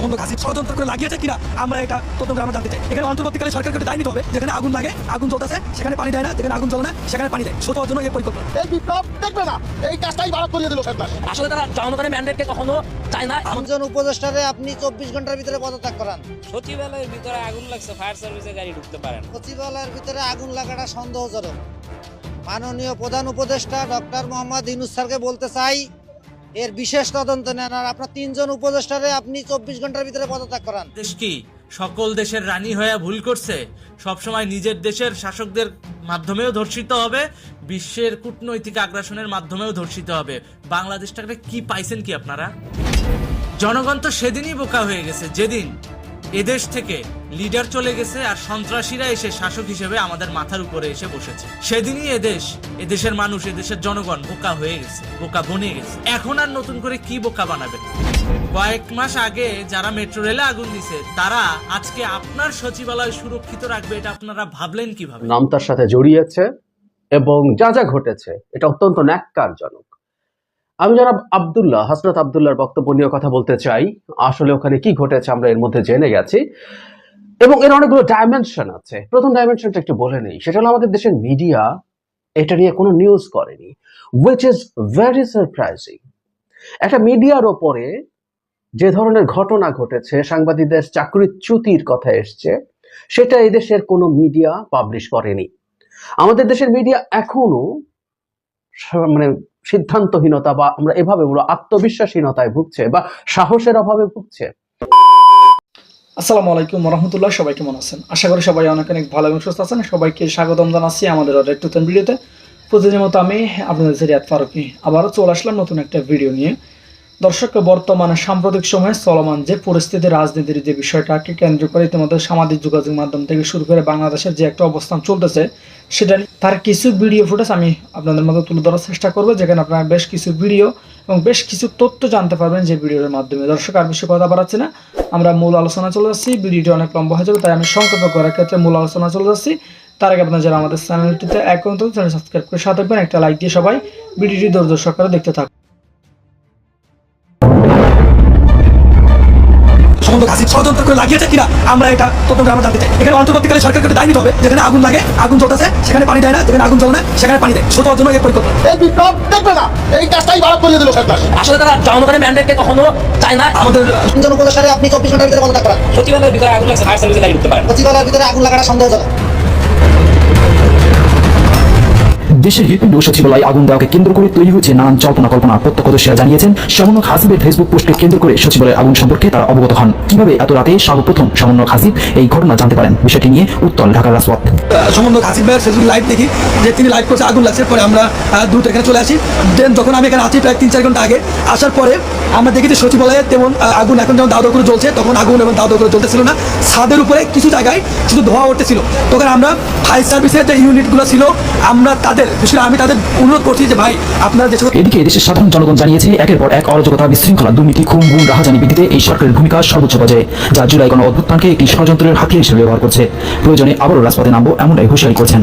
সম্বন্ধ কাছে ষড়যন্ত্র করে লাগিয়েছে কিনা আমরা এটা তদন্ত আমরা জানতে চাই। এখানে অন্তর্বর্তীকালে সরকারকে দায় নিতে হবে। যেখানে আগুন লাগে আগুন জ্বলতেছে সেখানে পানি দেয় না যেখানে আগুন জ্বলে না সেখানে পানি দেয়। ছোট জন্য এই পরিকল্পনা। এই বিপ্লব দেখবে না। এই কাজটাই বাদ করিয়ে দিল সরকার। আসলে তারা জনগণের ম্যান্ডেটকে কখনো চায় না। তিনজন উপদেষ্টারে আপনি চব্বিশ ঘণ্টার ভিতরে পদত্যাগ করান। সচিবালয়ের ভিতরে আগুন লাগছে ফায়ার সার্ভিসে গাড়ি ঢুকতে পারে না। সচিবালয়ের ভিতরে আগুন লাগাটা সন্দেহজনক। মাননীয় প্রধান উপদেষ্টা ডক্টর মোহাম্মদ ইনুস স্যারকে বলতে চাই এর বিশেষ তদন্ত নেন আর আপনার তিনজন উপদেষ্টারে আপনি চব্বিশ ঘণ্টার ভিতরে পদত্যাগ করান। দেশ কি? সকল দেশের রানী হয়ে ভুল করছে? সবসময় নিজের দেশের শাসকদের মাধ্যমেও ধর্ষিত হবে, বিশ্বের কূটনৈতিক আগ্রাসনের মাধ্যমেও ধর্ষিত হবে। বাংলাদেশটাকে কি পাইছেন কি আপনারা? জনগণ তো সেদিনই বোকা হয়ে গেছে, যেদিন এদেশ থেকে লিডার চলে গেছে আর সন্ত্রাসীরা এসে শাসক হিসেবে আমাদের মাথার উপরে এসে বসেছে। সেদিনই এদেশ, এদেশের মানুষ, এদেশের জনগণ বোকা হয়ে গেছে, বোকা বনে গেছে। এখন আর নতুন করে কি বোকা বানাবে? কয়েক মাস আগে যারা মেট্রো রেলে আগুন দিছে, তারা আজকে আপনার সচিবালয় সুরক্ষিত রাখবে এটা আপনারা ভাবলেন কীভাবে? নাম তার সাথে জড়িয়েছে এবং যা যা ঘটেছে, এটা অত্যন্ত ন্যাক্কারজনক। আমি যারা আবদুল্লাহ হসরত আবদুল্লাহর বক্তব্য নিয়ে কথা বলতে চাই। আসলে ওখানে কি ঘটেছে আমরা এর মধ্যে জেনে গেছি। এবং এর অনেকগুলো ডাইমেনশন আছে। প্রথম ডাইমেনশনটা একটু বলে নেই। সেটা হলো আমাদের দেশের মিডিয়া এটা নিয়ে কোনো নিউজ করেনি উইচ ইজ ভেরি সারপ্রাইজিং একটা মিডিয়ার ওপরে যে ধরনের ঘটনা ঘটেছে, সাংবাদিকদের চাকরিচ্যুতির কথা এসছে, সেটা এই দেশের কোনো মিডিয়া পাবলিশ করেনি। আমাদের দেশের মিডিয়া এখনও মানে সিদ্ধান্তহীনতা বা আমরা এভাবে বলব আত্মবিশ্বাসহীনতায় ভুগছে বা সাহসের অভাবে ভুগছে। আসসালামু আলাইকুম রহমতুল্লাহ সবাই কেমন আছেন? আশা করি সবাই অনেক অনেক ভালো এবং সুস্থ আছেন। সবাইকে স্বাগতম জানাচ্ছি আমাদের আরও একটু ভিডিওতে। প্রতিদিনের মতো আমি আপনাদের রিয়াদ ফারুকি আবারও চলে আসলাম নতুন একটা ভিডিও নিয়ে। দর্শক, বর্তমানে সাম্প্রতিক সময়ে চলমান যে পরিস্থিতি, রাজনীতির যে বিষয়টাকে কেন্দ্র করে ইতিমধ্যে সামাজিক যোগাযোগ মাধ্যম থেকে শুরু করে বাংলাদেশের যে একটা অবস্থান চলতেছে, সেটা তার কিছু ভিডিও ফুটেজ আমি আপনাদের মধ্যে তুলে ধরার চেষ্টা করব, যেখানে আপনারা বেশ কিছু ভিডিও এবং বেশ কিছু তথ্য জানতে পারবেন যে ভিডিওর মাধ্যমে। দর্শক, আর বেশি কথা বাড়াচ্ছি না, আমরা মূল আলোচনা চলে যাচ্ছি ভিডিওটি অনেক লম্বা হয়ে যাবে, তাই আমি সংক্ষেপ করার ক্ষেত্রে মূল আলোচনা চলে যাচ্ছি। তার আগে আপনারা যারা আমাদের চ্যানেলটিতে এখন চ্যানেল সাবস্ক্রাইব করে সাথে একটা লাইক দিয়ে সবাই ভিডিওটি সহকারে দেখতে থাকুন। সম্বন্ধ কাছে ষড়যন্ত্র করে লাগিয়েছে কিনা আমরা এটা তদন্ত আমরা জানতে চাই। এখানে অন্তর্বর্তীকালে সরকারকে একটা দায় নিতে হবে। যেখানে আগুন লাগে আগুন জ্বলতেছে সেখানে পানি দেয় না যেখানে আগুন জ্বলে না সেখানে পানি দেয়। শুধু জন্য এই পরিকল্পনা এই বিপ্লব দেখবে না। এই কাজটাই বাদ করে দিল সরকার। আসলে তারা জনগণের ম্যান্ডেটকে কখনো চায় না। আমাদের তিনজন সাথে আপনি চব্বিশ ঘণ্টার ভিতরে কথা করান সচিবালয়ের ভিতরে আগুন লাগছে ফায়ার সার্ভিসে দায়ী করতে পারেন সচিবালয়ের ভিতরে আগুন লাগাটা সন্দেহজনক। দেশের হৃদপিণ্ড সচিবালয় আগুন দেওয়াকে কেন্দ্র করে তৈরি হয়েছে নানান জল্পনা কল্পনা। প্রত্যক্ষদর্শীরা জানিয়েছেন সমন্বয়ক হাসিবের ফেসবুক পোস্টকে কেন্দ্র করে সচিবালয়ের আগুন সম্পর্কে তারা অবগত হন। কীভাবে এত রাতে সর্বপ্রথম সমন্বয়ক হাসিব এই ঘটনা জানতে পারেন? বিষয়টি নিয়ে উত্তল ঢাকার রাজপথ। কাসিম ভাইয়ের ফেসবুক লাইভ দেখি, যে তিনি লাইভ করছে আগুন লাগছে, পরে আমরা দ্রুত এখানে চলে আসি। দেন যখন আমি এখানে আছি প্রায় তিন, চার ঘণ্টা আগে, আসার পরে আমরা দেখি যে সচিবালয়ে তেমন আগুন এখন যেমন দাও করে জ্বলছে, তখন আগুন এবং দাও করে জ্বলতেছিল না। ছাদের উপরে কিছু জায়গায় শুধু ধোয়া উঠতেছিল। তখন আমরা ফায়ার সার্ভিসের যে ইউনিটগুলো ছিল, আমরা তাদের করে আমি তাদের অনুরোধ করছি যে ভাই আপনারা যে এদিকে দেশের সাধারণ জনগণ জানিয়েছে একের পর এক অরাজকতা বিশৃঙ্খলা দুর্নীতি খুন গুণ রাহাজানি বৃদ্ধিতে এই সরকারের ভূমিকা সর্বোচ্চ পর্যায়ে যা জুলাই গণ অভ্যুত্থানকে একটি ষড়যন্ত্রের হাতিয়ার হিসেবে ব্যবহার করছে। প্রয়োজনে আবারও রাজপথে নামবো এমনটাই হুঁশিয়ারি করছেন।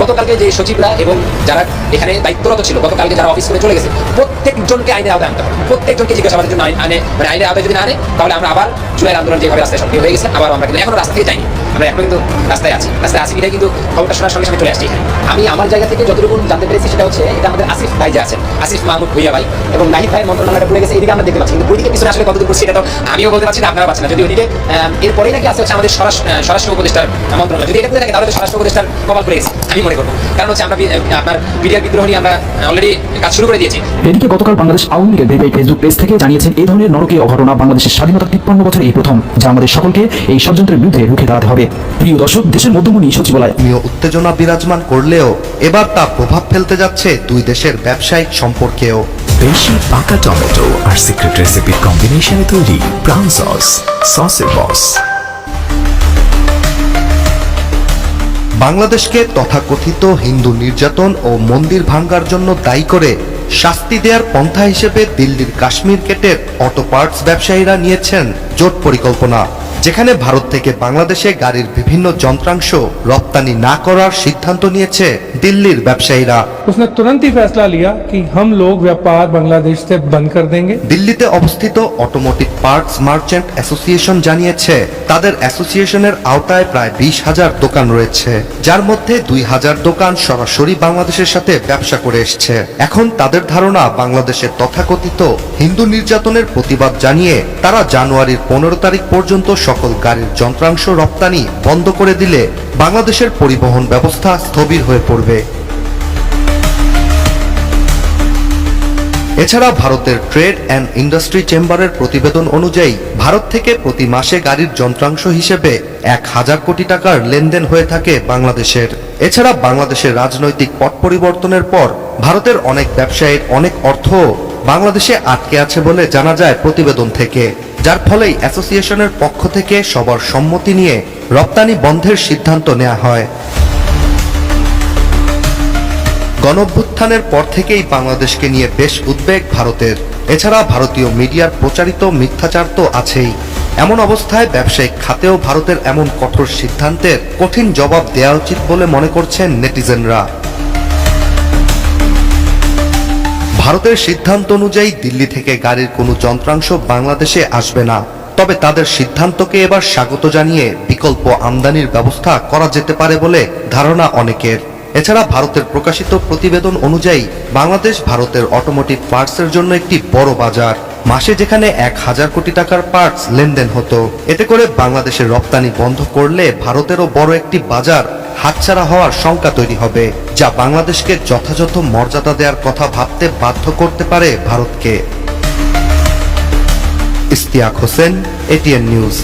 গতকালকে যে সচিবরা এবং যারা এখানে দায়িত্বরত ছিল গতকালকে যারা অফিস করে চলে গেছে প্রত্যেকজনকে আইনের আওতায় আনতে হবে। প্রত্যেকজনকে জিজ্ঞাসাবাদের জন্য আইন- আনে মানে আইনের আওতায় যদি না আনে তাহলে আমরা আবার জুলাই আন্দোলন যেভাবে রাস্তায় সক্রিয় হয়ে গেছে আবার আমরা কিন্তু এখনও রাস্তা থেকে যাইনি। আমরা এখনও কিন্তু রাস্তায় আছি। রাস্তায় আছি এটাই কিন্তু খবরটা শোনার সঙ্গে সঙ্গে চলে আসছি আমি আমার জায়গা থেকে যতটুকু জানতে পেরেছি সেটা হচ্ছে এটা আমাদের আসিফ ভাই যে আছেন। আসিফ মাহমুদ ভুইয়া ভাই এবং নাহিদ ভাই মন্ত্রণালয়টা পড়ে গেছে এদিকে আমরা দেখতে পাচ্ছি। কিন্তু ওইদিকে পিছনে আসলে কতদূর করছি এটা তো আমিও বলতে পারছি না আপনারা পাচ্ছেন না। যদি ওইদিকে আহ, এরপরেই নাকি আছে হচ্ছে আমাদের স্বরাষ্ট্র উপদেষ্টার মন্ত্রণালয়। যদি এটা থাকে তাহলে তো স্বরাষ্ট্র উপদেষ্টার কপাল পড়ে গেছে। আমি মনে করব। কারণ হচ্ছে আমরা আপনার বিডিআর বিদ্রোহ নিয়ে আমরা অলরেডি কাজ শুরু করে দিয়েছি। এদিকে গতকাল বাংলাদেশ আওয়ামী লীগের ভেবে ফেসবুক পেজ থেকে জানিয়েছেন এই ধরনের নরকীয় অঘটনা বাংলাদেশের স্বাধীনতা তিপ্পান্ন বছর এই প্রথম যা আমাদের সকলকে এই ষড়যন্ত্রের বিরুদ্ধে রুখে দাঁড়াতে হবে। প্রিয় দর্শক দেশের মধ্যমণি সচিবালয়। উত্তেজনা বিরাজমান করলেও এবার তা প্রভাব ফেলতে যাচ্ছে দুই দেশের ব্যবসায়িক সম্পর্কেও। বেশি পাকা টমেটো আর সিক্রেট রেসিপির কম্বিনেশনে তৈরি ব্রাউন সস সসের বস বাংলাদেশকে তথাকথিত হিন্দু নির্যাতন ও মন্দির ভাঙ্গার জন্য দায়ী করে শাস্তি দেওয়ার পন্থা হিসেবে দিল্লির কাশ্মীর গেটের অটো পার্টস ব্যবসায়ীরা নিয়েছেন জোট পরিকল্পনা। যেখানে ভারত থেকে বাংলাদেশে গাড়ির বিভিন্ন যন্ত্রাংশ রপ্তানি না করার সিদ্ধান্ত নিয়েছে দিল্লির ব্যবসায়ীরা उसने तुरंत ही फैसला लिया कि हम लोग व्यापार बांग्लादेश से बंद कर देंगे দিল্লিতে অবস্থিত অটোমোটিভ পার্টস মার্চেন্ট অ্যাসোসিয়েশন জানিয়েছে তাদের অ্যাসোসিয়েশনের আওতায় প্রায় বিশ হাজার দোকান রয়েছে যার মধ্যে দুই হাজার দোকান সরাসরি বাংলাদেশের সাথে ব্যবসা করে এসছে এখন তাদের ধারণা বাংলাদেশের তথাকথিত হিন্দু নির্যাতনের প্রতিবাদ জানিয়ে তারা জানুয়ারির পনেরো তারিখ পর্যন্ত সকল গাড়ির যন্ত্রাংশ রপ্তানি বন্ধ করে দিলে বাংলাদেশের পরিবহন ব্যবস্থা স্থবির হয়ে পড়বে। এছাড়া ভারতের ট্রেড অ্যান্ড ইন্ডাস্ট্রি চেম্বারের প্রতিবেদন অনুযায়ী ভারত থেকে প্রতি মাসে গাড়ির যন্ত্রাংশ হিসেবে এক হাজার কোটি টাকার লেনদেন হয়ে থাকে বাংলাদেশের। এছাড়া বাংলাদেশের রাজনৈতিক পট পরিবর্তনের পর ভারতের অনেক ব্যবসায়ীর অনেক অর্থ বাংলাদেশে আটকে আছে বলে জানা যায় প্রতিবেদন থেকে। যার ফলেই অ্যাসোসিয়েশনের পক্ষ থেকে সবার সম্মতি নিয়ে রপ্তানি বন্ধের সিদ্ধান্ত নেওয়া হয়। গণঅভ্যুত্থানের পর থেকেই বাংলাদেশকে নিয়ে বেশ উদ্বেগ ভারতের। এছাড়া ভারতীয় মিডিয়ার প্রচারিত মিথ্যাচার তো আছেই। এমন অবস্থায় ব্যবসায়িক খাতেও ভারতের এমন কঠোর সিদ্ধান্তের কঠিন জবাব দেওয়া উচিত বলে মনে করছেন নেটিজেনরা। ভারতের সিদ্ধান্ত অনুযায়ী দিল্লি থেকে গাড়ির কোনো যন্ত্রাংশ বাংলাদেশে আসবে না। তবে তাদের সিদ্ধান্তকে এবার স্বাগত জানিয়ে বিকল্প আমদানির ব্যবস্থা করা যেতে পারে বলে ধারণা অনেকের। এছাড়া ভারতের প্রকাশিত প্রতিবেদন অনুযায়ী বাংলাদেশ ভারতের অটোমোটিভ পার্টসের জন্য একটি বড় বাজার। মাসে যেখানে এক হাজার কোটি টাকার পার্টস লেনদেন হতো, এতে করে বাংলাদেশের রপ্তানি বন্ধ করলে ভারতেরও বড় একটি বাজার হাতছাড়া হওয়ার শঙ্কা তৈরি হবে, যা বাংলাদেশকে যথাযথ মর্যাদা দেওয়ার কথা ভাবতে বাধ্য করতে পারে ভারতকে। ইস্তিয়াক হোসেন এটিএন নিউজ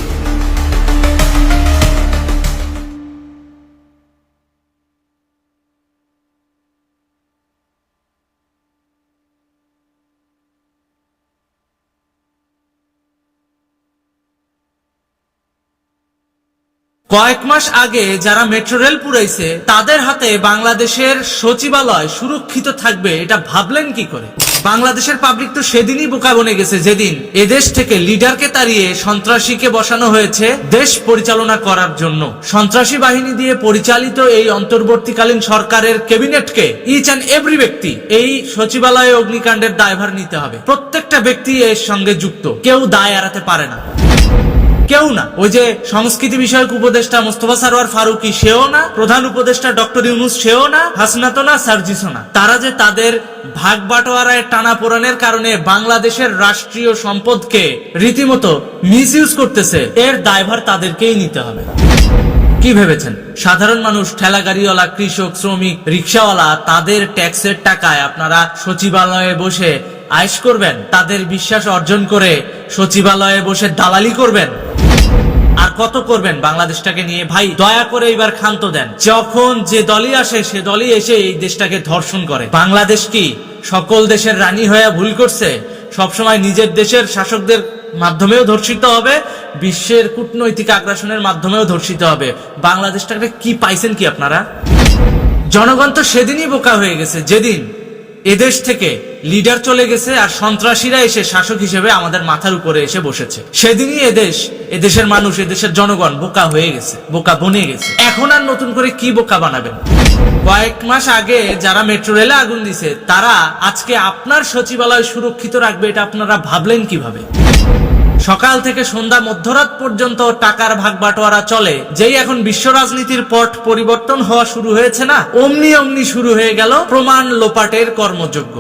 কয়েক মাস আগে যারা মেট্রো রেল পুরাইছে, তাদের হাতে বাংলাদেশের সচিবালয় সুরক্ষিত থাকবে, এটা ভাবলেন কি করে? বাংলাদেশের পাবলিক তো সেদিনই বোকা বনে গেছে, যেদিন এদেশ থেকে লিডারকে তাড়িয়ে সন্ত্রাসীকে বসানো হয়েছে দেশ পরিচালনা করার জন্য। সন্ত্রাসী বাহিনী দিয়ে পরিচালিত এই অন্তর্বর্তীকালীন সরকারের ক্যাবিনেটকে ইচ অ্যান্ড এভরি ব্যক্তি এই সচিবালয়ে অগ্নিকাণ্ডের দায়ভার নিতে হবে। প্রত্যেকটা ব্যক্তি এর সঙ্গে যুক্ত, কেউ দায় এড়াতে পারে না। কেউ না। ওই যে সংস্কৃতি বিষয়ক উপদেষ্টা মোস্তফা সারোয়ার ফারুকি, সেও না। প্রধান উপদেষ্টা ডক্টর ইউনুস, সেও না। হাসনাতো না। তারা যে তাদের ভাগ বাটোয়ারায় টানা পোড়ানের কারণে বাংলাদেশের রাষ্ট্রীয় সম্পদকে রীতিমতো মিস ইউজ করতেছে, এর দায়ভার তাদেরকেই নিতে হবে। কি ভেবেছেন? সাধারণ মানুষ ঠেলা গাড়িওয়ালা কৃষক, শ্রমিক, রিক্সাওয়ালা, তাদের ট্যাক্সের টাকায় আপনারা সচিবালয়ে বসে আয়েশ করবেন, তাদের বিশ্বাস অর্জন করে সচিবালয়ে বসে দালালি করবেন। আর কত করবেন বাংলাদেশটাকে নিয়ে? ভাই, দয়া করে এবার ক্ষান্ত দেন। যখন যে দলই আসে, সে দলই এসে এই দেশটাকে ধর্ষণ করে। বাংলাদেশ কি সকল দেশের রানী হয়ে ভুল করছে? সবসময় নিজের দেশের শাসকদের মাধ্যমেও ধর্ষিত হবে, বিশ্বের কূটনৈতিক আগ্রাসনের মাধ্যমেও ধর্ষিত হবে। বাংলাদেশটাকে কি পাইছেন কি আপনারা? জনগণ তো সেদিনই বোকা হয়ে গেছে, যেদিন এদেশ থেকে লিডার চলে গেছে আর সন্ত্রাসীরা এসে শাসক হিসেবে আমাদের মাথার উপরে এসে বসেছে। সেদিনই এদেশ, এদেশের মানুষ, এদেশের জনগণ বোকা হয়ে গেছে, বোকা বনে গেছে। এখন আর নতুন করে কি বোকা বানাবেন? কয়েক মাস আগে যারা মেট্রো রেলে আগুন দিছে, তারা আজকে আপনার সচিবালয় সুরক্ষিত রাখবে, এটা আপনারা ভাবলেন কীভাবে? সকাল থেকে সন্ধ্যা মধ্যরাত পর্যন্ত টাকার ভাগ বাটোয়ারা চলে। যেই এখন বিশ্ব রাজনীতির পট পরিবর্তন হওয়া শুরু হয়েছে না, অমনি অমনি শুরু হয়ে গেল প্রমাণ লোপাটের কর্মযোগ্য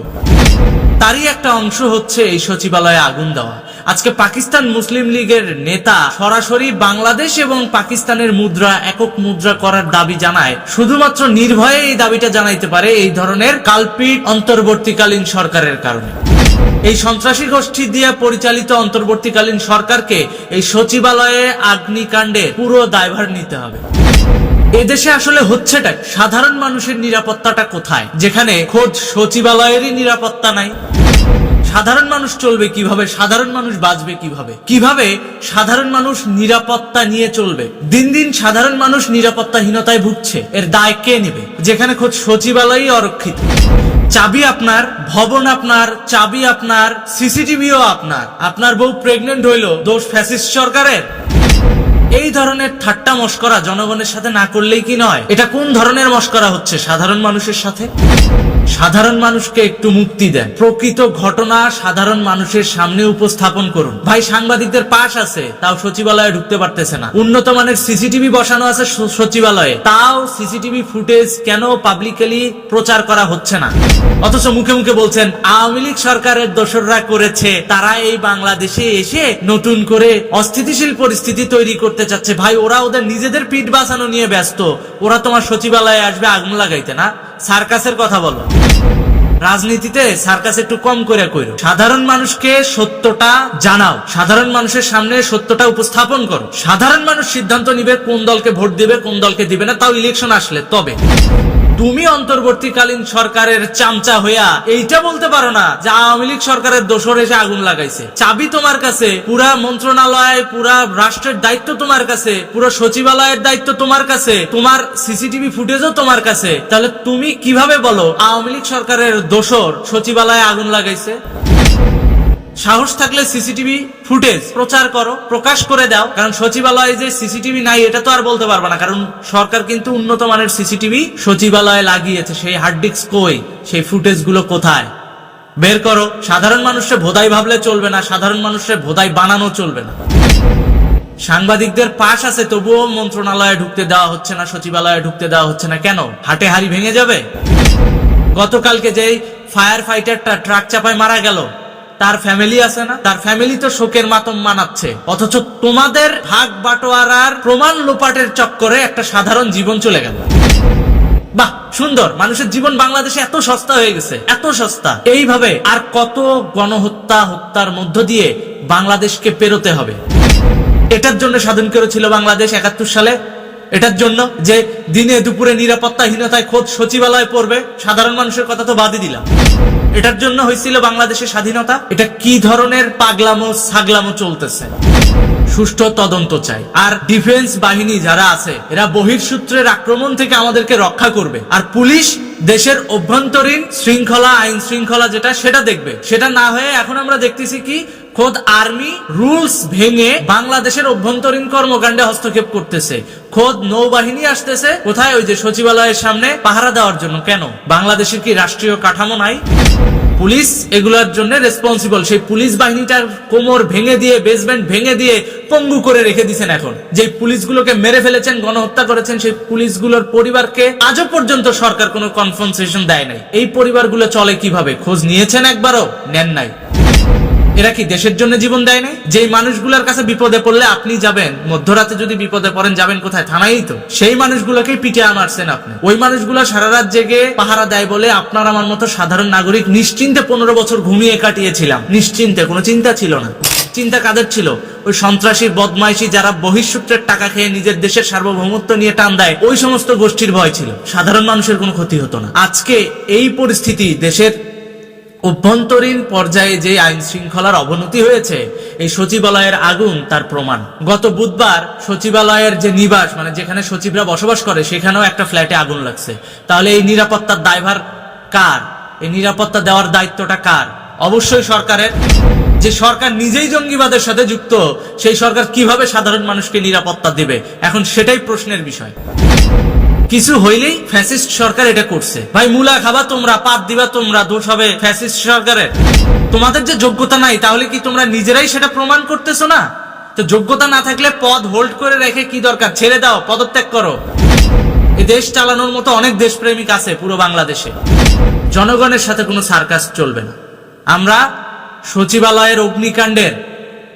তারই একটা অংশ হচ্ছে এই সচিবালয়ে আগুন দেওয়া। আজকে পাকিস্তান মুসলিম লীগের নেতা সরাসরি বাংলাদেশ এবং পাকিস্তানের মুদ্রা, একক মুদ্রা করার দাবি জানায়। শুধুমাত্র নির্ভয়ে এই দাবিটা জানাইতে পারে এই ধরনের কালপিট অন্তর্বর্তীকালীন সরকারের কারণে। সন্ত্রাসী গোষ্ঠী দিয়ে পরিচালিত অন্তর্বর্তীকালীন সরকারকে এই সচিবালয়ে অগ্নিকাণ্ডে পুরো দায়ভার নিতে হবে। এদেশে আসলে হচ্ছেটা সাধারণ মানুষের নিরাপত্তাটা কোথায়? যেখানে খোঁজ সচিবালয়েরই নিরাপত্তা নাই। সাধারণ মানুষ চলবে কীভাবে? সাধারণ মানুষ বাঁচবে কীভাবে? কীভাবে সাধারণ মানুষ নিরাপত্তা নিয়ে চলবে? দিন দিন সাধারণ মানুষ নিরাপত্তাহীনতায় ভুগছে। এর দায় কে নেবে? যেখানে খোঁজ সচিবালয়ই অরক্ষিত। চাবি আপনার, ভবন আপনার, চাবি আপনার, সিসিটিভিও আপনার। আপনার বউ প্রেগনেন্ট হইল, দোষ ফ্যাসিস্ট সরকারের? এই ধরনের ঠাট্টা মস্করা জনগণের সাথে না করলেই কি নয়? এটা কোন ধরনের মস্করা হচ্ছে? সাধারণ মানুষের সাথে? সাধারণ মানুষকে একটু মুক্তি দেন। প্রকৃত ঘটনা সাধারণ মানুষের সামনে উপস্থাপন করুন। ভাই, সাংবাদিকদের পাশ আছে, তাও সচিবালয়ে ঢুকতে পারতেছে না। উন্নত মানের সিসিটিভি বসানো আছে সচিবালয়ে। তাও সিসিটিভি ফুটেজ কেন পাবলিকালি প্রচার করা হচ্ছে না? অথচ মুখে মুখে বলছেন, আওয়ামী লীগ সরকারের দোসররা করেছে, তারা এই বাংলাদেশে এসে নতুন করে অস্থিতিশীল পরিস্থিতি তৈরি করতে চাচ্ছে। ভাই, ওরা ওদের নিজেদের পিঠ বাঁচানো নিয়ে ব্যস্ত। ওরা তোমার সচিবালয়ে আসবে, আগুন লাগাইতে, না? সার্কাসের কথা বলো। রাজনীতিতে সার্কাস একটু কম করে কইরো। সাধারণ মানুষকে সত্যটা জানাও। সাধারণ মানুষের সামনে সত্যটা উপস্থাপন করো। সাধারণ মানুষ সিদ্ধান্ত নিবে কোন দলকে ভোট দিবে, কোন দলকে দিবে না, তাও ইলেকশন আসলে, তবে। তুমি অন্তর্বর্তীকালীন সরকারের চামচা হইয়া এইটা বলতে পারো না যে আওয়ামী লীগ সরকারের দোষর এসে আগুন লাগাইছে। চাবি তোমার কাছে, পুরা মন্ত্রণালয়, পুরা রাষ্ট্রের দায়িত্ব তোমার কাছে, পুরো সচিবালয়ের দায়িত্ব তোমার কাছে, তোমার সিসিটিভি ফুটেজও তোমার কাছে। তাহলে তুমি কীভাবে বলো আওয়ামী লীগ সরকারের দোষর সচিবালয়ে আগুন লাগাইছে? সাহস থাকলে সিসিটিভি ফুটেজ প্রচার করো, প্রকাশ করে দাও। কারণ সচিবালয়ে যে সিসিটিভি নাই, এটা তো আর বলতে পারবে না। কারণ সরকার কিন্তু উন্নত মানের সিসিটিভি সচিবালয়ে লাগিয়েছে। সেই হার্ড ডিস্ক কই? সেই ফুটেজগুলো কোথায়? বের করো। সাধারণ মানুষকে ভোদাই ভাবলে চলবে না। সাধারণ মানুষকে ভোদাই বানানো চলবে না। সাংবাদিকদের পাশ আছে, তবুও মন্ত্রণালয়ে ঢুকতে দেওয়া হচ্ছে না, সচিবালয়ে ঢুকতে দেওয়া হচ্ছে না। কেন? হাটে হাড়ি ভেঙে যাবে? গতকালকে যেই ফায়ার ফাইটারটা ট্রাক চাপায় মারা গেল তার ফ্যামিলি আছে না, তার ফ্যামিলি তো শোকের মাতম মানাচ্ছে। অথচ তোমাদের ভাগ বাটোয়ারার প্রমাণ লোপাটের চক্করে একটা সাধারণ জীবন চলে গেল। বাহ, সুন্দর। মানুষের জীবন বাংলাদেশে এত সস্তা হয়ে গেছে, এত সস্তা। এইভাবে আর কত গণহত্যা, হত্যার মধ্য দিয়ে বাংলাদেশকে পেরোতে হবে? এটার জন্য স্বাধীন করেছিল বাংলাদেশ একাত্তর সালে। এটার জন্য যে দিনে দুপুরে নিরাপত্তাহীনতায় খোঁজ সচিবালয় পড়বে, সাধারণ মানুষের কথা তো বাদই দিলাম। এটার জন্য হয়েছিল বাংলাদেশের স্বাধীনতা? এটা কি ধরনের পাগলামো, ছাগলামো চলতেছে? সুষ্ঠু তদন্ত চাই। আর ডিফেন্স বাহিনী যারা আছে, এরা বহির্সূত্রের আক্রমণ থেকে আমাদেরকে রক্ষা করবে। আর পুলিশ দেশের অভ্যন্তরীণ শৃঙ্খলা আইন শৃঙ্খলা যেটা, সেটা দেখবে। সেটা না হয়ে এখন আমরা দেখতেছি কি খোদ আর্মি রুলস ভেঙে বাংলাদেশের অভ্যন্তরীণ কর্মকাণ্ডে হস্তক্ষেপ করতেছে। খোদ নৌবাহিনী আসতেছে। কোথায় ওই যে সচিবালয়ের সামনে পাহারা দেওয়ার জন্য? কেন? বাংলাদেশের কি রাষ্ট্রীয় কাঠামো নাই? পুলিশ এগুলোর জন্য রেসপন্সিবল সেই পুলিশ বাহিনীটার কোমর ভেঙে দিয়ে বেসমেন্ট ভেঙে দিয়ে পঙ্গু করে রেখে দিয়েছেন এখন। যে পুলিশগুলোকে মেরে ফেলেছেন, গণহত্যা করেছেন, সেই পুলিশগুলোর পরিবারকে আজও পর্যন্ত সরকার কোনো কনফার্সেশন দেয় নাই। এই পরিবারগুলো চলে কীভাবে? খোঁজ নিয়েছেন একবারও? নেন নাই। এরা কি দেশের জন্য জীবন দেয় নাই? যেই মানুষগুলোর কাছে বিপদে পড়লে আপনি যাবেন, মধ্যরাতে যদি বিপদে পড়েন, যাবেন কোথায়? থানায় তো। সেই মানুষগুলোকেই পিটিয়ে মারছেন আপনি। ওই মানুষগুলো সারা রাত জেগে পাহারা দেয় বলে আপনার আমার মতো সাধারণ নাগরিক নিশ্চিন্তে পনেরো বছর ঘুমিয়ে কাটিয়েছিলাম। নিশ্চিন্তে, কোনো চিন্তা ছিল না। চিন্তা কাদের ছিল? ওই সন্ত্রাসী, বদমাইশি যারা বহিঃসূত্রের টাকা খেয়ে নিজের দেশের সার্বভৌমত্ব নিয়ে টান দেয়, ওই সমস্ত গোষ্ঠীর ভয় ছিল। সাধারণ মানুষের কোনো ক্ষতি হতো না। আজকে এই পরিস্থিতি দেশের অভ্যন্তরীণ পর্যায়ে যে আইন শৃঙ্খলার অবনতি হয়েছে, এই সচিবালয়ের আগুন তার প্রমাণ। গত বুধবার সচিবালয়ের যে নিবাস মানে যেখানে সচিবরা বসবাস করে, সেখানেও একটা ফ্ল্যাটে আগুন লাগছে। তাহলে এই নিরাপত্তার দায়ভার কার? এই নিরাপত্তা দেওয়ার দায়িত্বটা কার? অবশ্যই সরকারের। যে সরকার নিজেই জঙ্গিবাদের সাথে যুক্ত, সেই সরকার কীভাবে সাধারণ মানুষকে নিরাপত্তা দেবে? এখন সেটাই প্রশ্নের বিষয়। কিছু হইলেই ফ্যাসিস্ট সরকার এটা করছে। ভাই, মুলা খাবা, তোমরা পাত দিবা, তোমরা দোষ হবে ফ্যাসিস্ট সরকারের। তোমাদের যে যোগ্যতা নাই, তাহলে কি তোমরা নিজেরাই সেটা প্রমাণ করতেছো না? তো যোগ্যতা না থাকলে পদ হোল্ড করে রেখে কি দরকার? ছেড়ে দাও, পদত্যাগ করো। এই দেশ চালানোর মতো অনেক দেশপ্রেমিক আছে পুরো বাংলাদেশে। জনগণের সাথে কোনো সার্কাস চলবে না। আমরা সচিবালয়ের অগ্নিকাণ্ডের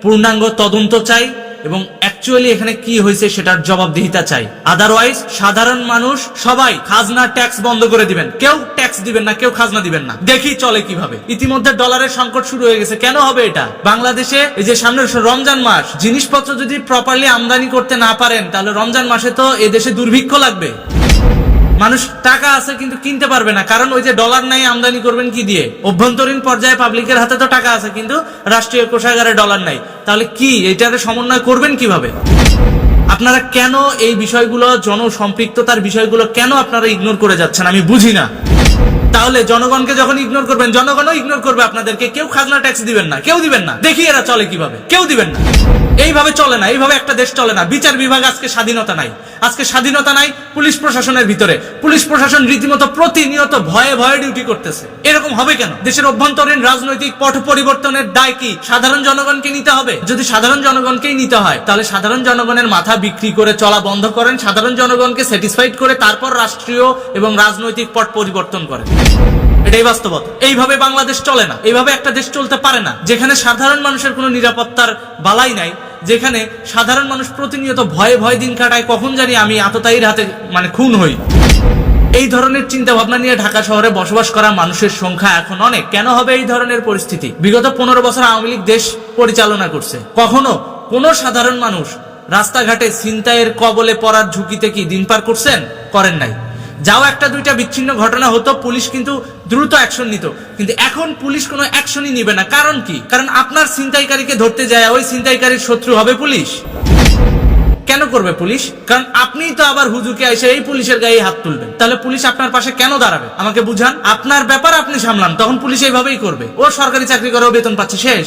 পূর্ণাঙ্গ তদন্ত চাই এবং অ্যাকচুয়ালি এখানে কি হয়েছে সেটার জবাবদিহিতা চাই। আদারওয়াইজ সাধারণ মানুষ সবাই খাজনা ট্যাক্স বন্ধ করে দিবেন। কেউ ট্যাক্স দিবেন না, কেউ খাজনা দিবেন না। দেখি চলে কীভাবে। ইতিমধ্যে ডলারের সংকট শুরু হয়ে গেছে। কেন হবে এটা? বাংলাদেশে এই যে সামনে রমজান মাস, জিনিসপত্র যদি প্রপারলি আমদানি করতে না পারেন, তাহলে রমজান মাসে তো এদেশে দুর্ভিক্ষ লাগবে। মানুষ টাকা আছে কিন্তু কিনতে পারবে না। কারণ ওই যে ডলার নাই, আমদানি করবেন কি দিয়ে? অভ্যন্তরীণ পর্যায়ে পাবলিকের হাতে তো টাকা আছে, কিন্তু রাষ্ট্রীয় কোষাগারে ডলার নাই। তাহলে কি? এটারে সমন্বয় করবেন কীভাবে? আপনারা কেন এই বিষয়গুলো, জনসম্পৃক্ততার বিষয়গুলো কেন আপনারা ইগনোর করে যাচ্ছেন? আমি বুঝি না। তাহলে জনগণকে যখন ইগনোর করবেন, জনগণও ইগনোর করবে আপনাদেরকে। কেউ খাজনা ট্যাক্স দিবেন না, কেউ দিবেন না। দেখি এরা চলে কীভাবে। কেউ দিবেন না। এইভাবে চলে না, এইভাবে একটা দেশ চলে না। বিচার বিভাগ আজকে স্বাধীনতা নাই। আজকে স্বাধীনতা নাই পুলিশ প্রশাসনের ভিতরে। পুলিশ প্রশাসন রীতিমতো প্রতিনিয়ত ভয়ে ভয়ে ডিউটি করতেছে। এরকম হবে কেন? দেশের অভ্যন্তরীণ রাজনৈতিক পট পরিবর্তনের দায় কি? সাধারণ জনগণকে নিতে হবে? যদি সাধারণ জনগণকেই নিতে হয়, তাহলে সাধারণ জনগণের মাথা বিক্রি করে চলা বন্ধ করেন, সাধারণ জনগণকে স্যাটিসফাইড করে তারপর রাষ্ট্রীয় এবং রাজনৈতিক পট পরিবর্তন করেন। এটাই বাস্তবতা। এইভাবে বাংলাদেশ চলে না। এইভাবে একটা দেশ চলতে পারে না, যেখানে সাধারণ মানুষের কোনো নিরাপত্তার বালাই নাই, যেখানে সাধারণ মানুষ প্রতিনিয়ত ভয়ে ভয়ে দিন কাটায়, কখন জানি আমি আততায়ীর হাতে মানে খুন হই। এই ধরনের চিন্তা ভাবনা নিয়ে ঢাকা শহরে বসবাস করা মানুষের সংখ্যা এখন অনেক। কেন হবে এই ধরনের পরিস্থিতি? বিগত পনেরো বছর আওয়ামী লীগ দেশ পরিচালনা করছে। কখনো কোনো সাধারণ মানুষ রাস্তাঘাটে ছিনতাইয়ের কবলে পড়ার ঝুঁকিতে কি দিন পার করছেন? করেন নাই। যাও একটা দুইটা বিচ্ছিন্ন ঘটনা হতো, পুলিশ কিন্তু দ্রুত অ্যাকশন নিত। কিন্তু এখন পুলিশ কোনো অ্যাকশনই নিবে না। কারণ কি? কারণ আপনার ছিনতাইকারীকে ধরতে যায়, ওই ছিনতাইকারীর শত্রু হবে পুলিশ। কেন করবে পুলিশ? কারণ আপনি তো আবার হুজুরকে এসে এই পুলিশের গায়ে হাত তুলবেন। তাহলে পুলিশ আপনার পাশে কেন দাঁড়াবে? আমাকে বুঝান। আপনার ব্যাপার আপনি সামলান, তখন পুলিশ এইভাবেই করবে। ও সরকারি চাকরি করেও বেতন পাচ্ছে, শেষ।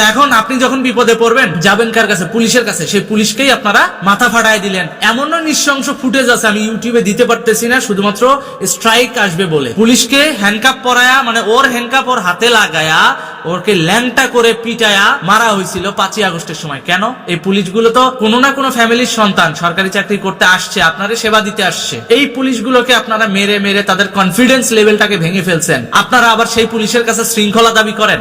এখন আপনি যখন বিপদে পড়বেন, যাবেন কার কাছে? পুলিশের কাছে। সেই পুলিশকেই আপনারা মাথা ফাটায় দিলেন। এমনও নৃশংস ফুটেজ আছে, আমি ইউটিউবে দিতে পারতেছি না, শুধুমাত্র স্ট্রাইক আসবে বলে। পুলিশকে হ্যান্ডকাপ পরায়া মানে ওর হ্যান্ডকাপ ওর হাতে লাগায়া, ওরকে ল্যাংটা করে পিটায়া মারা হয়েছিল পাঁচই আগস্টের সময়। কেন? এই পুলিশগুলো তো কোনো না কোনো ফ্যামিলির সন্তান। সরকারি চাকরি করতে আসছে, আপনারা সেবা দিতে আসছে। এই পুলিশগুলোকে আপনারা মেরে মেরে তাদের কনফিডেন্স লেভেলটাকে ভেঙে ফেলছেন। আপনারা আবার সেই পুলিশের কাছে শৃঙ্খলা দাবি করেন।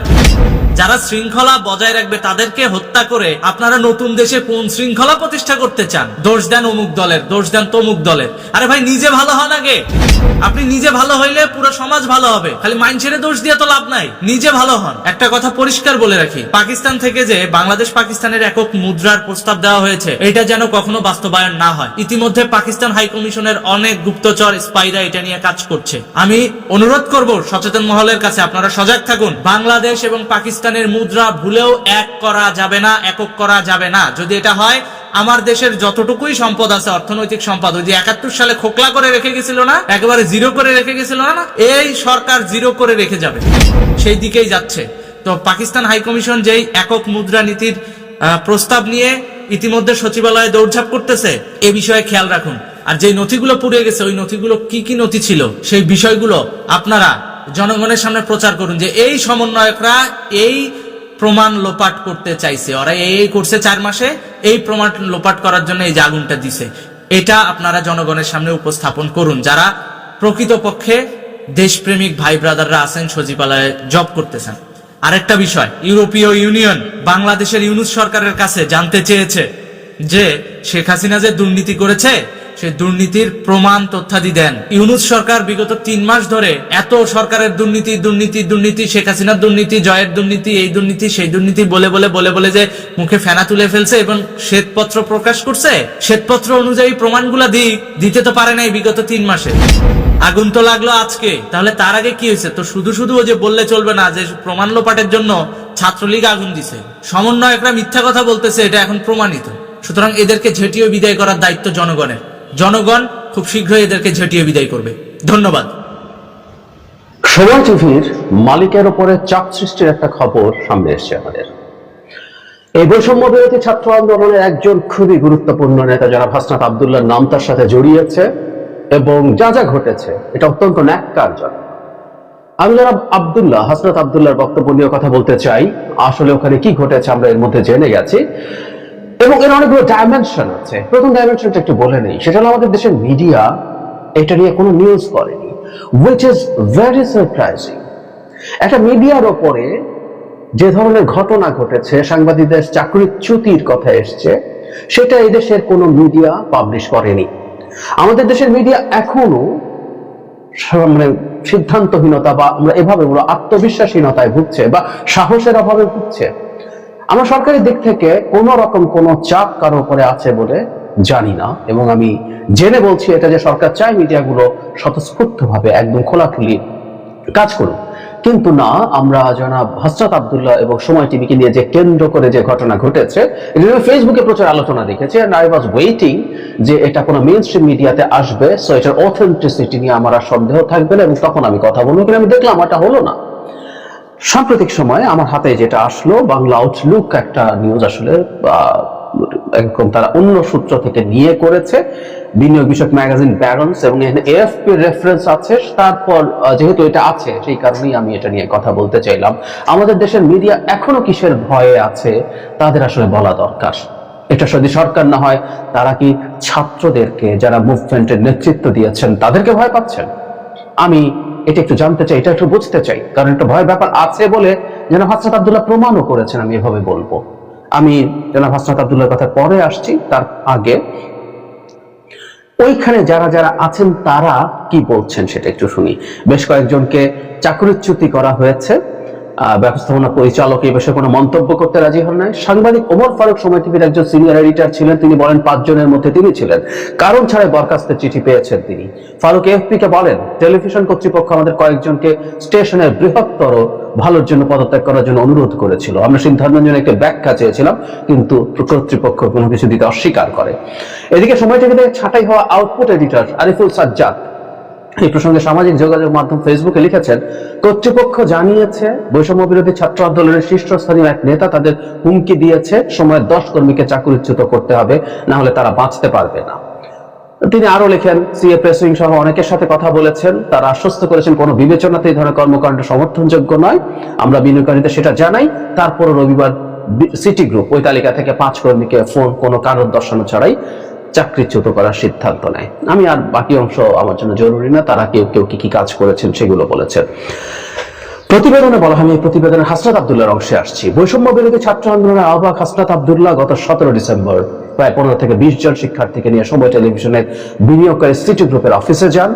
যারা শৃঙ্খলা বজায় রাখবে তাদেরকে হত্যা করে আপনারা নতুন দেশে কোন শৃঙ্খলা প্রতিষ্ঠা করতে চান? দোষ দেন অমুক দলের, দোষ দেন তমুক দলের। আরে ভাই, নিজে ভালো হন আগে। আপনি নিজে ভালো হইলে পুরো সমাজ ভালো হবে। খালি মাইনছেড়ে দোষ দিয়ে তো লাভ নাই। নিজে ভালো হন। একটা কথা পরিষ্কার বলে রাখি। পাকিস্তান থেকে যে বাংলাদেশ পাকিস্তানের একক মুদ্রার প্রস্তাব দেওয়া হয়েছে, এটা যেন কখনো বাস্তবায়ন না হয়। ইতিমধ্যে পাকিস্তান হাই কমিশনের অনেক গুপ্তচর স্পাইরা এটা নিয়ে কাজ করছে। আমি অনুরোধ করব সচেতন মহলের কাছে আপনারা সজাগ থাকুন। বাংলাদেশ এবং পাকিস্তানের মুদ্রা ভুলেও এক করা যাবে না, একক করা যাবে না। যদি এটা হয়, আমার দেশের যতটুকুই সম্পদ আছে, অর্থনৈতিক সম্পদ, ওই যে একাত্তর সালে খোকলা করে রেখে গেছিল না, একেবারে জিরো করে রেখে গেছিল না এই সরকার জিরো করে রেখে যাবে। সেই দিকেই যাচ্ছে। তো পাকিস্তান হাই কমিশন যেই একক মুদ্রা নীতির প্রস্তাব নিয়ে ইতিমধ্যে সচিবালয়ে দৌড়ঝাঁপ করতেছে, এ বিষয়ে খেয়াল রাখুন। আর যেই নথিগুলো পুড়ে গেছে, ওই নথিগুলো কি কি নথি ছিল, সেই বিষয়গুলো আপনারা জনগণের সামনে প্রচার করুন যে এই সমন্বয়করা এই প্রমাণ লোপাট করতে চাইছে। ওরা এই করছে চার মাসে, এই প্রমাণ লোপাট করার জন্য এই যে আগুনটা দিছে। এটা আপনারা জনগণের সামনে উপস্থাপন করুন। যারা প্রকৃতপক্ষে দেশপ্রেমিক ভাই ব্রাদাররা আছেন, সচিবালয়ে জব করতেছেন। আরেকটা বিষয়, ইউরোপীয় ইউনিয়ন, বাংলাদেশের ইউনুস সরকারের কাছে জানতে চেয়েছে যে শেখ হাসিনা যে দুর্নীতি করেছে সেই দুর্নীতির প্রমাণ তথ্যাদি দেন। ইউনুস সরকার বিগত তিন মাস ধরে এত সরকারের দুর্নীতি দুর্নীতি দুর্নীতি, শেখ হাসিনার দুর্নীতি, জয়ের দুর্নীতি, এই দুর্নীতি, সেই দুর্নীতি বলে বলে বলে বলে যে মুখে ফেনা তুলে ফেলছে এবং শ্বেতপত্র প্রকাশ করছে। শ্বেতপত্র অনুযায়ী প্রমাণগুলা দিক দিতে তো পারে নাই বিগত তিন মাসে। আগুন তো লাগল আজকে। তাহলে তার আগে কি হয়েছে? তো শুধু শুধু ও যে বললে চলবে না, যে প্রমাণ লোপাটের জন্য ছাত্রলীগ আগুন দিছে। সমন্বয়করা মিথ্যা কথা বলতেছে, এটা এখন প্রমাণিত। সুতরাং এদেরকে ঝেঁটিয়ে বিদায় করার দায়িত্ব জনগণের। জনগণ খুব শীঘ্রই এদেরকে ঝেঁটিয়ে বিদায় করবে। ধন্যবাদ। সময় টিভির মালিকের ওপরে চাপ সৃষ্টির একটা খবর সামনে এসছে আমাদের। এই বৈষম্য বিরোধী ছাত্র আন্দোলনের একজন খুবই গুরুত্বপূর্ণ নেতা যারা হাসনাত আবদুল্লাহর নাম তার সাথে জড়িয়েছে এবং যা যা ঘটেছে, এটা অত্যন্ত ন্যাক্কারজনক। আমি যারা আবদুল্লাহ, হাসনাত আবদুল্লাহর বক্তব্য নিয়ে কথা বলতে চাই। আসলে ওখানে কি ঘটেছে আমরা এর মধ্যে জেনে গেছি। এবং এর অনেকগুলো ডাইমেনশন আছে। প্রথম ডাইমেনশনটা একটু বলে নেই। সেটা হলো আমাদের দেশের মিডিয়া এটা নিয়ে কোনো নিউজ করেনি উইচ ইজ ভেরি সারপ্রাইজিং একটা মিডিয়ার ওপরে যে ধরনের ঘটনা ঘটেছে, সাংবাদিকদের চাকরিচ্যুতির কথা এসছে, সেটা এই দেশের কোনো মিডিয়া পাবলিশ করেনি। আমাদের দেশের মিডিয়া এখনও মানে সিদ্ধান্তহীনতা বা আমরা এভাবে বলব আত্মবিশ্বাসহীনতায় ভুগছে বা সাহসের অভাবে ভুগছে। আমরা সরকারি দিক থেকে কোন রকম কোন চাপ কারও উপরে আছে বলে জানি না, এবং আমি জেনে বলছি এটা যে সরকার চায় মিডিয়াগুলো স্বতঃস্ফূর্ত ভাবে একদম খোলাখুলি কাজ করুক। কিন্তু না, আমরা জনাব হসরত আবদুল্লাহ এবং সময় টিভিকে নিয়ে যে কেন্দ্র করে যে ঘটনা ঘটেছে, এটা ফেসবুকে প্রচুর আলোচনা দেখেছি এন্ড আই ওয়াজ ওয়েটিং যে এটা কোনো মেইন স্ট্রিম মিডিয়াতে আসবে সো এটার অথেন্টিসিটি নিয়ে আমার আর সন্দেহ থাকবে না, এবং তখন আমি কথা বলব কিন্তু আমি দেখলাম এটা হলো না। সাম্প্রতিক সময়ে আমার হাতে যেটা আসলো, বাংলা আউটলুক একটা নিউজ আসলে একরকম তারা অন্য সূত্র থেকে নিয়ে করেছে, বিনিয়োগ বিষয়ক ম্যাগাজিন ব্যারন্স এবং এএফপি রেফারেন্স আছে। তারপর যেহেতু এটা আছে, সেই কারণেই আমি এটা নিয়ে কথা বলতে চাইলাম। আমাদের দেশের মিডিয়া এখনও কিসের ভয়ে আছে, তাদের আসলে বলা দরকার। এটা যদি সরকার না হয়, তারা কি ছাত্রদেরকে, যারা মুভমেন্টের নেতৃত্ব দিয়েছেন, তাদেরকে ভয় পাচ্ছেন? আমি এটা একটু জানতে চাই, এটা একটু বুঝতে চাই, কারণ একটা ভয় ব্যাপার আছে বলে যেন হাসনাত আবদুল্লাহ প্রমাণও করেছেন আমি এভাবে বলব। আমি যেন হাসনাত আবদুল্লাহর কথা পরে আসছি, তার আগে ওইখানে যারা যারা আছেন তারা কি বলছেন সেটা একটু শুনি। বেশ কয়েকজনকে চাকরিচ্যুতি করা হয়েছে। ব্যবস্থাপনা পরিচালক এই বিষয়ে কোনো মন্তব্য করতে রাজি হন নাই? সাংবাদিক ওমর ফারুক সময় টিভির একজন সিনিয়র এডিটর ছিলেন, তিনি বলেন পাঁচজনের মধ্যে তিনি ছিলেন। কারণ ছাড়াই বরখাস্তের চিঠি পেয়েছেন তিনি। ফারুক এফপি কে বলেন, টেলিভিশন কর্তৃপক্ষ আমাদের কয়েকজনকে স্টেশনের বৃহত্তর ভালোর জন্য পদত্যাগ করার জন্য অনুরোধ করেছিল। আমরা সিদ্ধান্তের জন্য একটা ব্যাখ্যা চেয়েছিলাম, কিন্তু কর্তৃপক্ষ কোনো কিছু দিতে অস্বীকার করে। এদিকে সময় টিভিতে ছাঁটাই হওয়া আউটপুট এডিটর আরিফুল সাজ্জাদ এই প্রসঙ্গে সামাজিক যোগাযোগ মাধ্যম ফেসবুকে লিখেছেন, কর্তৃপক্ষ জানিয়েছে বৈষম্য বিরোধী ছাত্র আন্দোলনের শীর্ষস্থানীয় এক নেতা তাদের হুমকি দিয়েছে সময়ের দশ কর্মীকে চাকরিচ্যুত করতে হবে, না হলে তারা বাঁচতে পারবে না। তিনি আরও লেখেন, সিএ প্রেসিং সহ অনেকের সাথে কথা বলেছেন, তারা আশ্বস্ত করেছেন কোনো বিবেচনাতে এই ধরনের কর্মকাণ্ড সমর্থনযোগ্য নয়। আমরা বিনিয়োগকারীদের সেটা জানাই তারপর রবিবার সিটি গ্রুপ ওই তালিকা থেকে পাঁচ কর্মীকে ফোন, কোনো কারণ দর্শানো ছাড়াই চাকরিচ্যুত করার সিদ্ধান্ত নেয়। আমি আর বাকি অংশ আমার জন্য জরুরি না, তারা কেউ কেউ কি কি কাজ করেছেন সেগুলো বলেছেন। প্রতিবেদনে বলা হয়, আমি প্রতিবেদনে হাসনাত আবদুল্লাহর অংশে আসছি। বৈষম্য বিরোধী ছাত্র আন্দোলনের আহ্বায়ক হাসনাত আবদুল্লাহ গত সতেরো ডিসেম্বর প্রায় পনেরো থেকে বিশ জন শিক্ষার্থীকে নিয়ে সময় টেলিভিশনের বিনিয়োগকারী সিটি গ্রুপের অফিসে যান।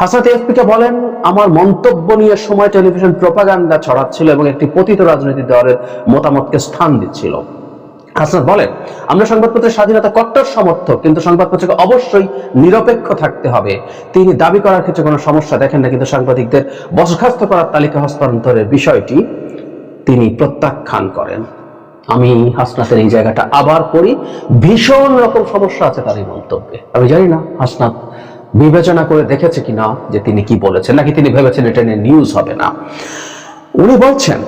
হাসনাত এফপি কে বলেন, আমার মন্তব্য নিয়ে সময় টেলিভিশন প্রপাগান্ডা ছড়াচ্ছিল এবং একটি পতিত রাজনৈতিক দলের মতামতকে স্থান দিচ্ছিল। হাসনাত বলেন, আমরা সংবাদপত্রের স্বাধীনতা কট্টর সমর্থক কিন্তু সংবাদপত্রকে অবশ্যই নিরপেক্ষ থাকতে হবে। তিনি দাবি করার ক্ষেত্রে কোনো সমস্যা দেখেন না, কিন্তু সাংবাদিকদের বরখাস্ত করার তালিকা হস্তান্তরের বিষয়টি তিনি প্রত্যাখ্যান করেন। আমি হাসনাতের এই জায়গাটা আবার করি ভীষণ রকম সমস্যা আছে তার এই মন্তব্যে। আমি জানি না হাসনাত বিবেচনা করে দেখেছে কিনা যে তিনি কি বলেছেন, নাকি তিনি ভেবেছেন এটা নিয়ে নিউজ হবে না। উনি বলছেন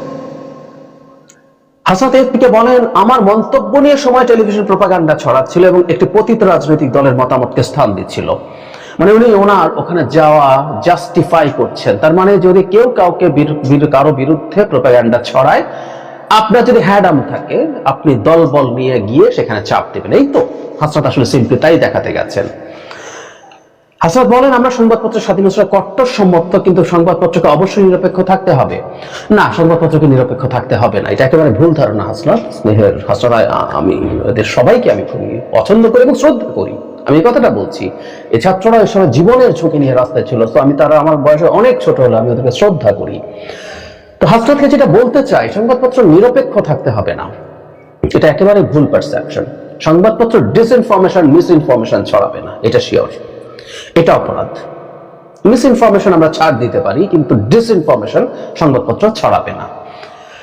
এফপিকে বলেন, আমার মন্তব্য নিয়ে সময় টেলিভিশন প্রপাগান্ডা ছড়াচ্ছিল এবং একটি পতিত রাজনৈতিক দলের মতামতকে স্থান দিচ্ছিল। মানে উনি ওনার ওখানে যাওয়া জাস্টিফাই করছেন। তার মানে যদি কেউ কাউকে কারও বিরুদ্ধে প্রপাগান্ডা ছড়ায়, আপনার যদি হ্যাডাম থাকে, আপনি দলবল নিয়ে গিয়ে সেখানে চাপ দেবেন। এই তো, হাসনাত আসলে সিম্পলি তাই দেখাতে গেছেন। হাসনাত বলেন, আমরা সংবাদপত্রের স্বাধীনতা কট্টর সম্মত, কিন্তু সংবাদপত্রকে অবশ্যই নিরপেক্ষ থাকতে হবে। না, সংবাদপত্রকে নিরপেক্ষ থাকতে হবে না। এটা একেবারে ভুল ধারণা, হাসনাত। স্নেহের হাসনাত আমি, এদের সবাইকে আমি খুবই পছন্দ করি এবং শ্রদ্ধা করি। আমি কথাটা বলছি। এই ছাত্ররা সময় জীবনের ঝুঁকি নিয়ে রাস্তায় ছিল, তো আমি তারা আমার বয়সে অনেক ছোট হলে আমি ওদেরকে শ্রদ্ধা করি। তো হাসনাতকে যেটা বলতে চাই, সংবাদপত্র নিরপেক্ষ থাকতে হবে না। এটা একেবারে ভুল পারসেপশন সংবাদপত্র ডিসইনফরমেশন মিসইনফরমেশন ছড়াবে না। এটা শিওর এটা অপরাধ। মিসইনফরমেশন আমরা ছাড় দিতে পারি, কিন্তু ডিসইনফরমেশন সংবাদপত্র ছড়াবে না।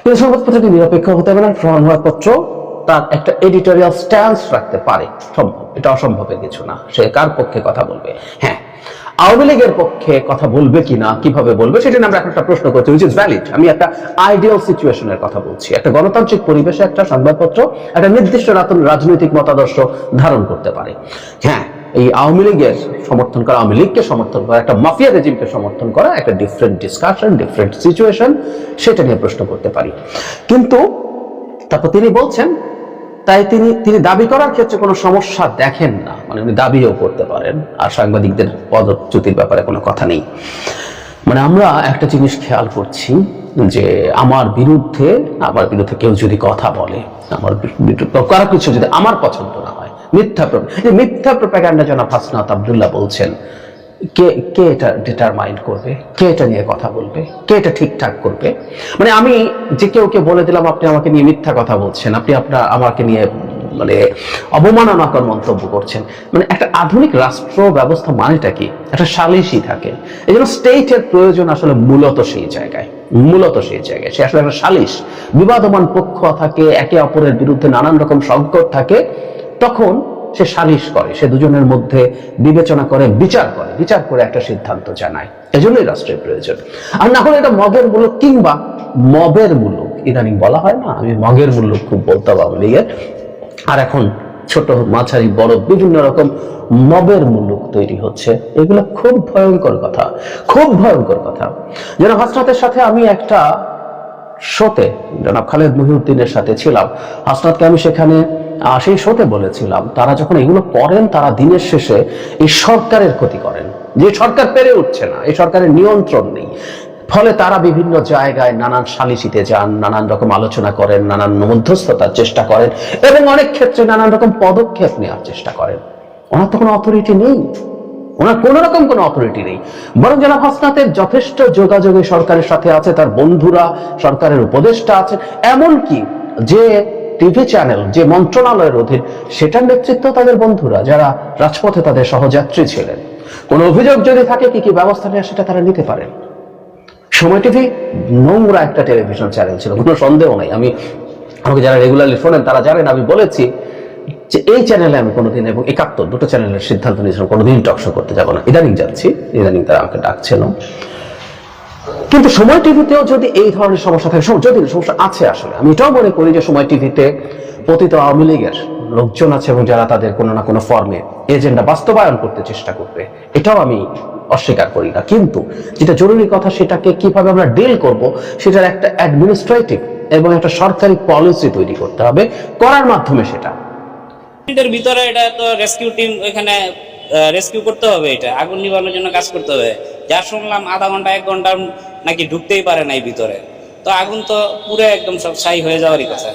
কিন্তু সংবাদপত্রটি নিরপেক্ষ হতে হবে না সংবাদপত্র তার একটা এডিটোরিয়াল স্ট্যান্স রাখতে পারে। সম্ভব, এটা অসম্ভবের কিছু না, সে কার পক্ষে কথা বলবে? হ্যাঁ আওয়ামী লীগের পক্ষে কথা বলবে কিনা কীভাবে বলবে, সেটা আমরা এখন একটা প্রশ্ন করছি উইচ ইজ ভ্যালিড আমি একটা আইডিয়াল সিচুয়েশনের কথা বলছি। একটা গণতান্ত্রিক পরিবেশে একটা সংবাদপত্র একটা নির্দিষ্ট রাজনৈতিক মতাদর্শ ধারণ করতে পারে। হ্যাঁ এই আওয়ামী লীগের সমর্থন করা, আওয়ামী লীগকে সমর্থন করা, একটা মাফিয়া রেজিমকে সমর্থন করা, একটা ডিফারেন্ট ডিসকাশন ডিফারেন্ট সিচুয়েশন সেটা নিয়ে প্রশ্ন করতে পারি। কিন্তু তারপর তিনি বলছেন, তাই তিনি তিনি দাবি করার ক্ষেত্রে কোনো সমস্যা দেখেন না। মানে উনি দাবিও করতে পারেন, আর সাংবাদিকদের পদচ্যুতির ব্যাপারে কোনো কথা নেই। মানে আমরা একটা জিনিস খেয়াল করছি, যে আমার বিরুদ্ধে আমার বিরুদ্ধে কেউ যদি কথা বলে, আমার কারও কিছু যদি আমার পছন্দ না মিথ্যা এই মিথ্যা প্রপাগান্ডা জনাব হাসনাত আবদুল্লাহ বলছেন, কে কে এটা ডিটারমাইন্ড করবে? কে এটা নিয়ে কথা বলবে? কে এটা ঠিকঠাক করবে? মানে আমি যে কেউ কে বলে দিলাম, আপনি আমাকে নিয়ে মিথ্যা কথা বলছেন, আপনি আপনার, আমাকে নিয়ে মানে অবমাননাকর মন্তব্য করছেন। মানে একটা আধুনিক রাষ্ট্র ব্যবস্থা মানেটা কি? একটা সালিশি থাকে। এই জন্য স্টেটের প্রয়োজন আসলে মূলত সেই জায়গায়, মূলত সেই জায়গায়। সে আসলে একটা সালিশ। বিবাদমান পক্ষ থাকে, একে অপরের বিরুদ্ধে নানান রকম সংকট থাকে। তখন সে সালিশ করে, সে দুজনের মধ্যে বিবেচনা করে, বিচার করে বিচার করে একটা সিদ্ধান্ত জানায়। এজন্যই রাষ্ট্রের প্রয়োজন। আর না হলে এটা মগের মূলক কিংবা মবের মূলক, ইদানিং বলা হয় না? আমি মগের মূল্য খুব বলতাম আওয়ামী আর এখন ছোট, মাঝারি, বড়, বিভিন্ন রকম মবের মুলুক তৈরি হচ্ছে। এগুলো খুব ভয়ঙ্কর কথা, খুব ভয়ঙ্কর কথা। যেন হাসনাতের সাথে আমি একটা শোতে, জনাব খালেদ মহিউদ্দিনের সাথে ছিলাম হাসনাতকে আমি সেখানে সেই শোতে বলেছিলাম, তারা যখন এগুলো করেন, তারা দিনের শেষে এই সরকারের ক্ষতি করেন। যে সরকার পেরে উঠছে না, এই সরকারের নিয়ন্ত্রণ নেই। ফলে তারা বিভিন্ন জায়গায় নানান সালিসিতে যান, নানান রকম আলোচনা করেন, নানান মধ্যস্থতার চেষ্টা করেন, এবং অনেক ক্ষেত্রে নানান রকম পদক্ষেপ নেওয়ার চেষ্টা করেন। ওনার তো কোনো অথরিটি নেই। ওনার কোন রকম কোনো অথরিটি নেই। বরং জনাব হাসনাতের যথেষ্ট যোগাযোগে সরকারের সাথে আছে, তার বন্ধুরা, সরকারের উপদেষ্টা আছেন। এমনকি যে টিভি চ্যানেল যে মন্ত্রণালয়ের অধীন, সেটার নেতৃত্ব তাদের বন্ধুরা, যারা রাজপথে তাদের সহযাত্রী ছিলেন। কোনো অভিযোগ যদি থাকে, কি কি ব্যবস্থা নেয় সেটা তারা নিতে পারেন। সময় টিভি, নোংরা একটা টেলিভিশন চ্যানেল ছিল, কোনো সন্দেহ নেই। আমি, আমাকে যারা রেগুলারলি শোনেন, তারা জানেন, আমি বলেছি যে এই চ্যানেলে আমি কোনোদিন এবং একাত্তর, দুটো চ্যানেলের সিদ্ধান্ত নিয়েছিলাম, কোনোদিন টকশো করতে যাব না। ইদানিং যাচ্ছি, ইদানিং তারা আমাকে ডাকছেন কিন্তু সময় টিভিতেও যদি এই ধরনের সমস্যা থাকে যদি সমস্যা আছে আসলে। আমি এটাও মনে করি যে সময় টিভিতে পতিত আওয়ামী লীগের লোকজন আছে এবং যারা তাদের কোনো না কোনো ফর্মে এজেন্ডা বাস্তবায়ন করতে চেষ্টা করবে, এটাও আমি অস্বীকার করি না। কিন্তু যেটা জরুরি কথা, সেটাকে কীভাবে আমরা ডিল করব, সেটার একটা অ্যাডমিনিস্ট্রেটিভ এবং একটা সরকারি পলিসি তৈরি করতে হবে, করার মাধ্যমে সেটা। ভিতরে এটা তো রেস্কিউ টিম ওইখানে রেস্কিউ করতে হবে এটা, আগুন নিবানোর জন্য কাজ করতে হবে। যা শুনলাম আধা ঘণ্টা, এক ঘণ্টা নাকি ঢুকতেই পারে নাই ভিতরে। তো আগুন তো পুরো একদম সব ছাই হয়ে যাওয়ারই কথা।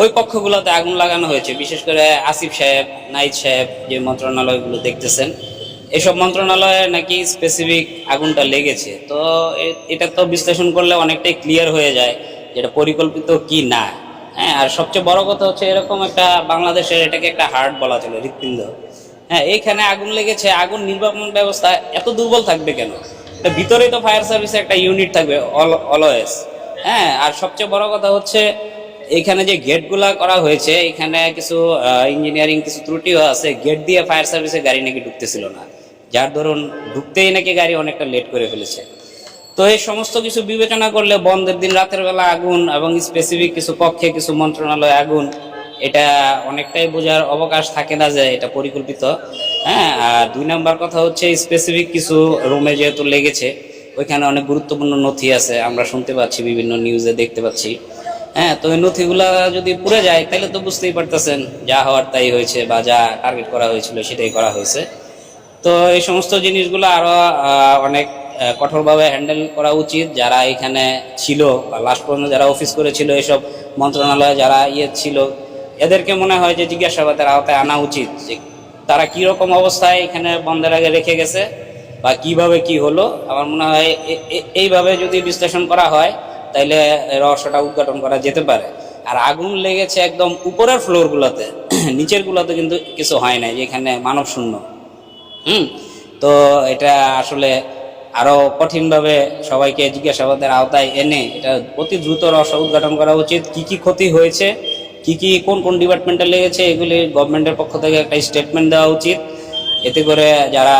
ওই কক্ষগুলোতে আগুন লাগানো হয়েছে, বিশেষ করে আসিফ সাহেব, নাইদ সাহেব যে মন্ত্রণালয়গুলো দেখতেছেন। এসব মন্ত্রণালয়ে নাকি স্পেসিফিক আগুনটা লেগেছে। তো এটা তো বিশ্লেষণ করলে অনেকটাই ক্লিয়ার হয়ে যায় যেটা পরিকল্পিত কি না। হ্যাঁ আর সবচেয়ে বড় কথা হচ্ছে এরকম একটা বাংলাদেশের এটাকে একটা হার্ট বলা চলে, হৃৎপিণ্ড। হ্যাঁ এইখানে আগুন লেগেছে, আগুন নির্বাপন ব্যবস্থা এত দুর্বল থাকবে কেন? ভিতরে তো ফায়ার সার্ভিসে একটা ইউনিট থাকবে অলওয়েজ হ্যাঁ আর সবচেয়ে বড় কথা হচ্ছে, এখানে যে গেটগুলা করা হয়েছে, এখানে কিছু ইঞ্জিনিয়ারিং কিছু ত্রুটিও আছে গেট দিয়ে ফায়ার সার্ভিসে গাড়ি নাকি ঢুকতেছিল না। যার ধরুন, ঢুকতেই নাকি গাড়ি অনেকটা লেট করে ফেলেছে। তো এই সমস্ত কিছু বিবেচনা করলে বন্ধের দিন, রাতের বেলা আগুন এবং স্পেসিফিক কিছু কক্ষে কিছু মন্ত্রণালয় আগুন এটা অনেকটাই বোঝার অবকাশ থাকে না যে এটা পরিকল্পিত হ্যাঁ? আর দুই নাম্বার কথা হচ্ছে স্পেসিফিক কিছু রুমে যেহেতু লেগেছে, ওইখানে অনেক গুরুত্বপূর্ণ নথি আছে, আমরা শুনতে পাচ্ছি, বিভিন্ন নিউজে দেখতে পাচ্ছি। হ্যাঁ তো ওই নথিগুলা যদি পুড়ে যায়, তাহলে তো বুঝতেই পারতেছেন, যা হওয়ার তাই হয়েছে বা যা টার্গেট করা হয়েছিল সেটাই করা হয়েছে। তো এই সমস্ত জিনিসগুলো আরও অনেক কঠোরভাবে হ্যান্ডেল করা উচিত। যারা এখানে ছিল বা লাস্ট পর্যন্ত যারা অফিস করেছিল, এসব মন্ত্রণালয়ে যারা ইয়ে ছিল এদেরকে মনে হয় যে জিজ্ঞাসাবাদের আওতায় আনা উচিত যে তারা কীরকম অবস্থায় এখানে বন্ধের আগে রেখে গেছে বা কীভাবে কি হলো। আমার মনে হয় এইভাবে যদি বিশ্লেষণ করা হয়, তাইলে রহস্যটা উদ্ঘাটন করা যেতে পারে। আর আগুন লেগেছে একদম উপরের ফ্লোরগুলোতে, নিচেরগুলোতে কিন্তু কিছু হয় নাই, যেখানে মানব শূন্য। হুম? তো এটা আসলে আরও কঠিনভাবে সবাইকে জিজ্ঞাসাবাদের আওতায় এনে এটা অতি দ্রুত রহস্য উদ্ঘাটন করা উচিত। কি কি ক্ষতি হয়েছে কি কি কোন কোন ডিপার্টমেন্টে লেগেছে এগুলি গভর্নমেন্টের পক্ষ থেকে একটা স্টেটমেন্ট দেওয়া উচিত। এতে করে যারা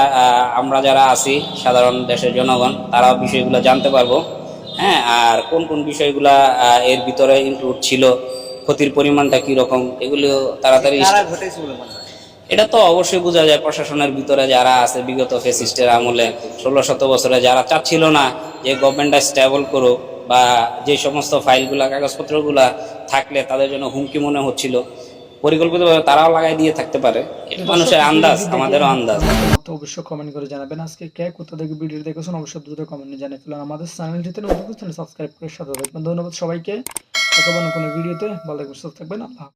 আমরা যারা আছি সাধারণ দেশের জনগণ তারাও বিষয়গুলো জানতে পারব। হ্যাঁ আর কোন কোন বিষয়গুলা এর ভিতরে ইনক্লুড ছিল ক্ষতির পরিমাণটা কীরকম এগুলো তাড়াতাড়ি এটা তো অবশ্যই বোঝা যায় প্রশাসনের ভিতরে যারা আছে বিগত ফেসিস্টের আমলে ষোলো শত বছরে যারা চাচ্ছিল না যে গভর্নমেন্টটা স্টেবল করুক বা যে সমস্ত ফাইলগুলা কাগজপত্রগুলা থাকলে তাদের জন্য হুমকি মনে হচ্ছিল। পরিকল্পিতভাবে তারাও লাগাই দিয়ে থাকতে পারে। এটা মানুষের আন্দাজ আমাদেরও আন্দাজ। অবশ্যই কমেন্ট করে জানাবেন। আজকে কে কোথা থেকে ভিডিও দেখেছেন অবশ্যই দ্রুত কমেন্টে জানিয়ে ফেলুন আমাদের চ্যানেলটিতে নতুন চ্যানেল সাবস্ক্রাইব করে সাথে থাকবেন। ধন্যবাদ সবাইকে। দেখা কোনো ভিডিওতে। ভালো থাকবেন সুস্থ থাকবেন। আল্লাহ।